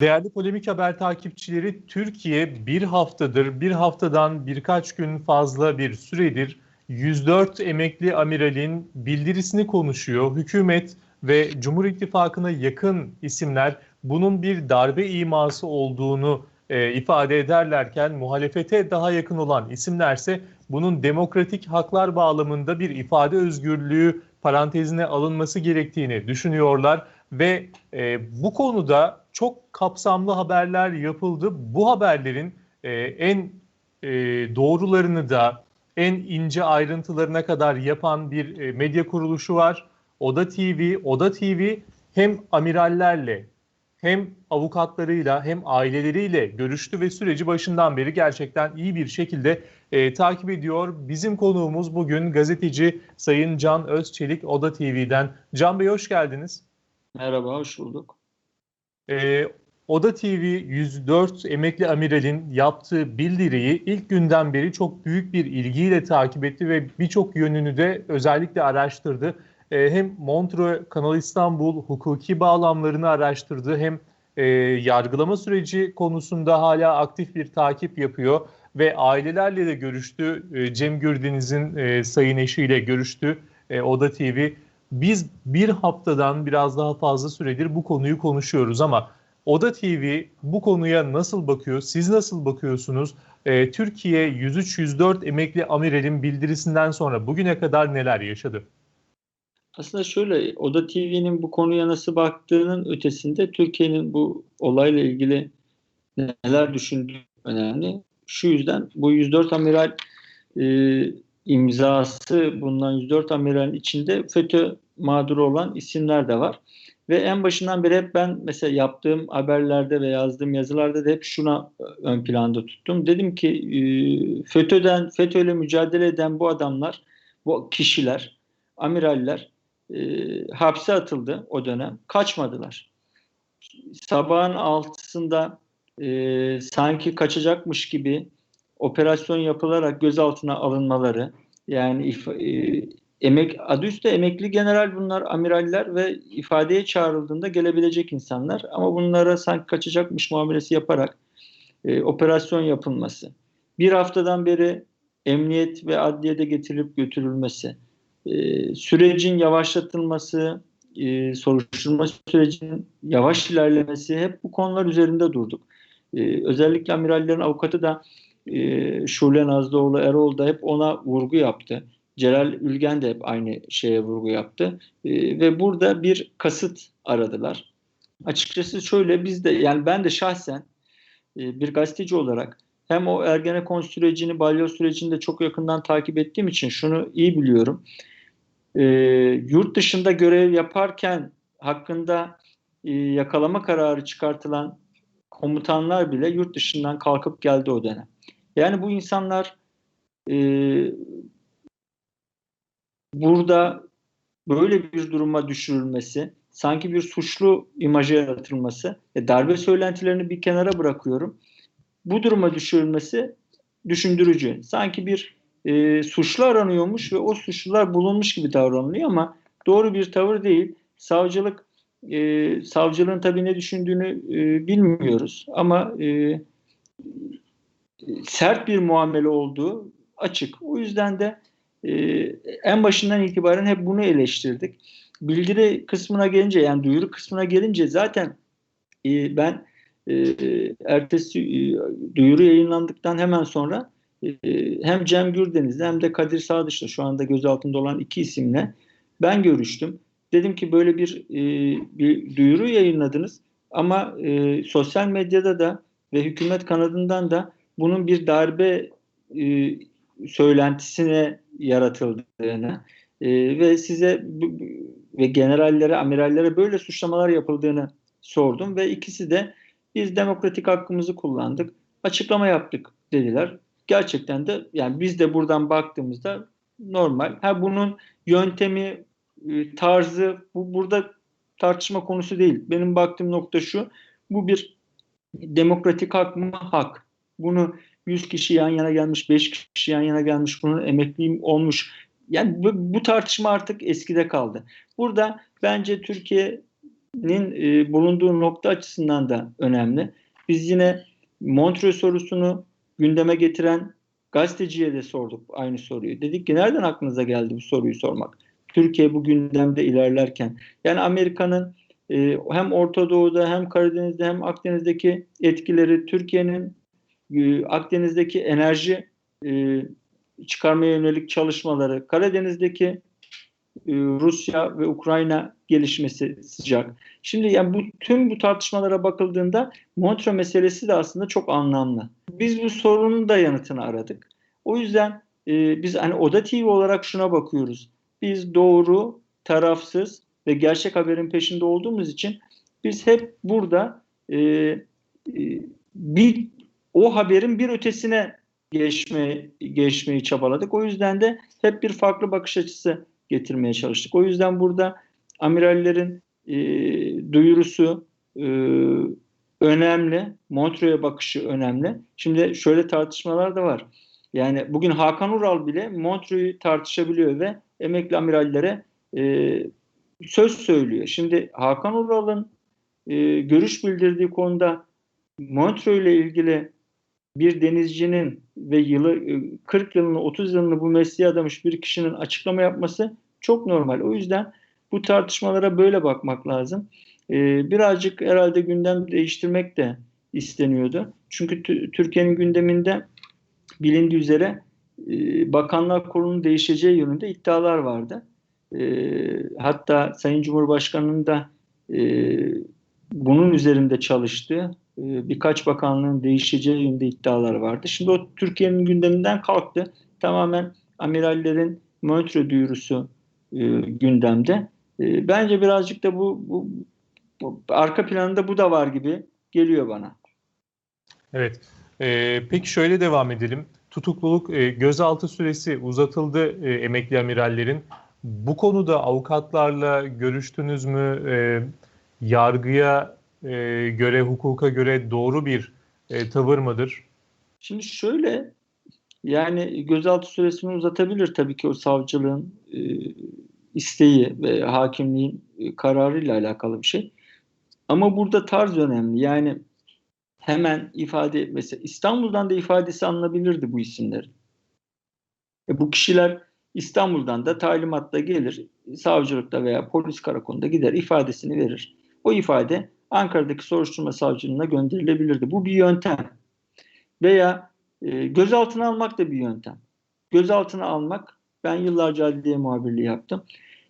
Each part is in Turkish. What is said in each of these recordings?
Değerli Polemik Haber takipçileri, Türkiye bir haftadır, bir haftadan birkaç gün fazla bir süredir 104 emekli amiralin bildirisini konuşuyor. Hükümet ve Cumhur İttifakı'na yakın isimler bunun bir darbe iması olduğunu e, ifade ederlerken muhalefete daha yakın olan isimlerse bunun demokratik haklar bağlamında bir ifade özgürlüğü parantezine alınması gerektiğini düşünüyorlar ve e, bu konuda çok kapsamlı haberler yapıldı. Bu haberlerin e, en e, doğrularını da en ince ayrıntılarına kadar yapan bir e, medya kuruluşu var. Oda TV, Oda TV hem amirallerle hem avukatlarıyla hem aileleriyle görüştü ve süreci başından beri gerçekten iyi bir şekilde e, takip ediyor. Bizim konuğumuz bugün gazeteci Sayın Can Özçelik Oda TV'den. Can Bey hoş geldiniz. Merhaba, hoş bulduk. Ee, Oda TV 104 emekli amiralin yaptığı bildiriyi ilk günden beri çok büyük bir ilgiyle takip etti ve birçok yönünü de özellikle araştırdı. Ee, hem Montreux Kanal İstanbul hukuki bağlamlarını araştırdı hem e, yargılama süreci konusunda hala aktif bir takip yapıyor ve ailelerle de görüştü. E, Cem Gürdeniz'in e, sayın eşiyle görüştü. E, Oda TV biz bir haftadan biraz daha fazla süredir bu konuyu konuşuyoruz ama Oda TV bu konuya nasıl bakıyor? Siz nasıl bakıyorsunuz? Ee, Türkiye 103-104 emekli amiralin bildirisinden sonra bugüne kadar neler yaşadı? Aslında şöyle Oda TV'nin bu konuya nasıl baktığının ötesinde Türkiye'nin bu olayla ilgili neler düşündüğü önemli. Şu yüzden bu 104 amiral e, imzası bulunan 104 amiralin içinde FETÖ mağduru olan isimler de var. Ve en başından beri hep ben mesela yaptığım haberlerde ve yazdığım yazılarda da hep şuna ön planda tuttum. Dedim ki e, FETÖ'den, FETÖ'yle mücadele eden bu adamlar, bu kişiler, amiraller e, hapse atıldı o dönem. Kaçmadılar. Sabahın altısında e, sanki kaçacakmış gibi operasyon yapılarak gözaltına alınmaları yani e, emek adı üstte emekli general bunlar amiraller ve ifadeye çağrıldığında gelebilecek insanlar ama bunlara sanki kaçacakmış muamelesi yaparak e, operasyon yapılması. Bir haftadan beri emniyet ve adliyede getirilip götürülmesi, e, sürecin yavaşlatılması, e, soruşturma sürecinin yavaş ilerlemesi hep bu konular üzerinde durduk. E, özellikle amirallerin avukatı da e, Şule Nazlıoğlu Erol da hep ona vurgu yaptı. Celal Ülgen de hep aynı şeye vurgu yaptı. E, ve burada bir kasıt aradılar. Açıkçası şöyle biz de yani ben de şahsen e, bir gazeteci olarak hem o Ergenekon sürecini, balyoz sürecini de çok yakından takip ettiğim için şunu iyi biliyorum. E, yurt dışında görev yaparken hakkında e, yakalama kararı çıkartılan komutanlar bile yurt dışından kalkıp geldi o dönem. Yani bu insanlar e, burada böyle bir duruma düşürülmesi, sanki bir suçlu imajı yaratılması, e, darbe söylentilerini bir kenara bırakıyorum. Bu duruma düşürülmesi düşündürücü. Sanki bir e, suçlu aranıyormuş ve o suçlular bulunmuş gibi davranılıyor ama doğru bir tavır değil. Savcılık, e, savcılığın tabii ne düşündüğünü e, bilmiyoruz ama e, sert bir muamele olduğu açık. O yüzden de e, en başından itibaren hep bunu eleştirdik. Bildiri kısmına gelince yani duyuru kısmına gelince zaten e, ben e, ertesi e, duyuru yayınlandıktan hemen sonra e, hem Cem Gürdeniz'le hem de Kadir Sadıç'la şu anda gözaltında olan iki isimle ben görüştüm. Dedim ki böyle bir, e, bir duyuru yayınladınız ama e, sosyal medyada da ve hükümet kanadından da bunun bir darbe e, söylentisine yaratıldığını e, ve size ve generallere, amirallere böyle suçlamalar yapıldığını sordum ve ikisi de biz demokratik hakkımızı kullandık, açıklama yaptık dediler. Gerçekten de yani biz de buradan baktığımızda normal. Ha bunun yöntemi, e, tarzı bu burada tartışma konusu değil. Benim baktığım nokta şu. Bu bir demokratik hak mı? Hak. Bunu 100 kişi yan yana gelmiş, 5 kişi yan yana gelmiş, bunun emekliyim olmuş. Yani bu, bu tartışma artık eskide kaldı. Burada bence Türkiye Türkiye'nin e, bulunduğu nokta açısından da önemli. Biz yine Montreux sorusunu gündeme getiren gazeteciye de sorduk aynı soruyu. Dedik ki nereden aklınıza geldi bu soruyu sormak? Türkiye bu gündemde ilerlerken. Yani Amerika'nın e, hem Orta Doğu'da hem Karadeniz'de hem Akdeniz'deki etkileri Türkiye'nin e, Akdeniz'deki enerji e, çıkarmaya yönelik çalışmaları, Karadeniz'deki e, Rusya ve Ukrayna gelişmesi sıcak. Şimdi yani bu tüm bu tartışmalara bakıldığında Montreux meselesi de aslında çok anlamlı. Biz bu sorunun da yanıtını aradık. O yüzden e, biz hani Oda TV olarak şuna bakıyoruz. Biz doğru, tarafsız ve gerçek haberin peşinde olduğumuz için biz hep burada e, e, bir o haberin bir ötesine geçme, geçmeyi çabaladık. O yüzden de hep bir farklı bakış açısı getirmeye çalıştık. O yüzden burada amirallerin e, duyurusu e, önemli. Montreux'e bakışı önemli. Şimdi şöyle tartışmalar da var. Yani bugün Hakan Ural bile Montreux'u tartışabiliyor ve emekli amirallere e, söz söylüyor. Şimdi Hakan Ural'ın e, görüş bildirdiği konuda Montreux ile ilgili bir denizcinin ve yılı 40 e, yılını 30 yılını bu mesleğe adamış bir kişinin açıklama yapması çok normal. O yüzden bu tartışmalara böyle bakmak lazım. Ee, birazcık herhalde gündem değiştirmek de isteniyordu. Çünkü Türkiye'nin gündeminde bilindiği üzere e, Bakanlar Kurulu'nun değişeceği yönünde iddialar vardı. E, hatta Sayın Cumhurbaşkanı'nın da e, bunun üzerinde çalıştığı e, birkaç bakanlığın değişeceği yönünde iddialar vardı. Şimdi o Türkiye'nin gündeminden kalktı. Tamamen amirallerin Montreux duyurusu e, gündemde. E, bence birazcık da bu, bu, bu arka planında bu da var gibi geliyor bana. Evet. E, peki şöyle devam edelim. Tutukluluk e, gözaltı süresi uzatıldı e, emekli amirallerin. Bu konuda avukatlarla görüştünüz mü? E, yargıya e, göre, hukuka göre doğru bir e, tavır mıdır? Şimdi şöyle, yani gözaltı süresini uzatabilir tabii ki o savcılığın e, isteği ve hakimliğin e, kararıyla alakalı bir şey. Ama burada tarz önemli. Yani hemen ifade mesela İstanbul'dan da ifadesi alınabilirdi bu isimler. E, bu kişiler İstanbul'dan da talimatla gelir, savcılıkta veya polis karakolunda gider ifadesini verir. O ifade Ankara'daki soruşturma savcılığına gönderilebilirdi. Bu bir yöntem. Veya e, gözaltına almak da bir yöntem. Gözaltına almak, ben yıllarca adliye muhabirliği yaptım.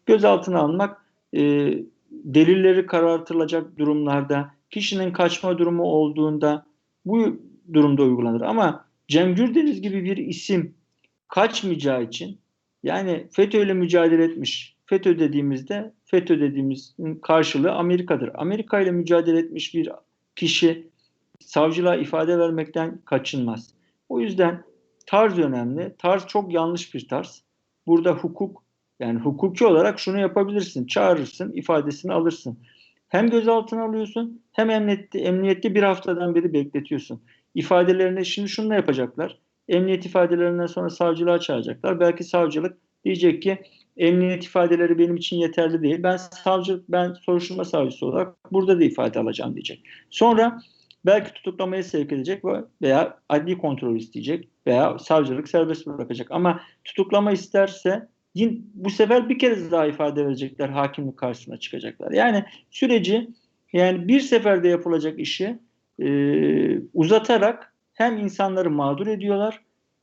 Gözaltına almak e, delilleri karartılacak durumlarda, kişinin kaçma durumu olduğunda bu durumda uygulanır. Ama Cem Gürdeniz gibi bir isim kaçmayacağı için yani FETÖ ile mücadele etmiş. FETÖ dediğimizde FETÖ dediğimizin karşılığı Amerika'dır. Amerika ile mücadele etmiş bir kişi savcılığa ifade vermekten kaçınmaz. O yüzden tarz önemli. Tarz çok yanlış bir tarz. Burada hukuk yani hukuki olarak şunu yapabilirsin. Çağırırsın, ifadesini alırsın. Hem gözaltına alıyorsun hem emniyette, emniyette bir haftadan beri bekletiyorsun. İfadelerini şimdi şunu yapacaklar. Emniyet ifadelerinden sonra savcılığa çağıracaklar. Belki savcılık diyecek ki emniyet ifadeleri benim için yeterli değil. Ben savcı, ben soruşturma savcısı olarak burada da ifade alacağım diyecek. Sonra belki tutuklamaya sevk edecek veya adli kontrol isteyecek veya savcılık serbest bırakacak. Ama tutuklama isterse yine bu sefer bir kez daha ifade verecekler, hakimlik karşısına çıkacaklar. Yani süreci yani bir seferde yapılacak işi e, uzatarak hem insanları mağdur ediyorlar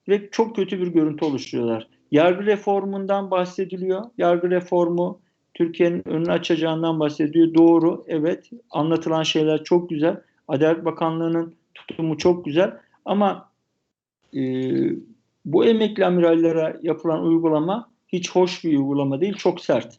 ve çok kötü bir görüntü oluşturuyorlar. Yargı reformundan bahsediliyor. Yargı reformu Türkiye'nin önünü açacağından bahsediyor. Doğru, evet. Anlatılan şeyler çok güzel. Adalet Bakanlığı'nın tutumu çok güzel. Ama e, bu emekli amirallere yapılan uygulama hiç hoş bir uygulama değil, çok sert.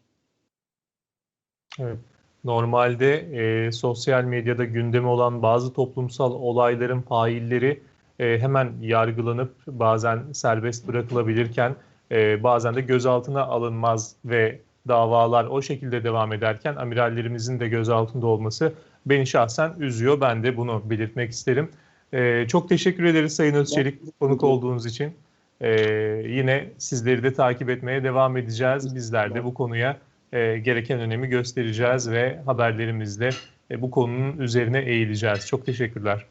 Evet. Normalde e, sosyal medyada gündemi olan bazı toplumsal olayların failleri e, hemen yargılanıp bazen serbest bırakılabilirken e, bazen de gözaltına alınmaz ve davalar o şekilde devam ederken amirallerimizin de gözaltında olması beni şahsen üzüyor. Ben de bunu belirtmek isterim. E, çok teşekkür ederiz Sayın Özçelik konuk olduğunuz için. E, yine sizleri de takip etmeye devam edeceğiz. Bizler de bu konuya e, gereken önemi göstereceğiz ve haberlerimizde e, bu konunun üzerine eğileceğiz. Çok teşekkürler.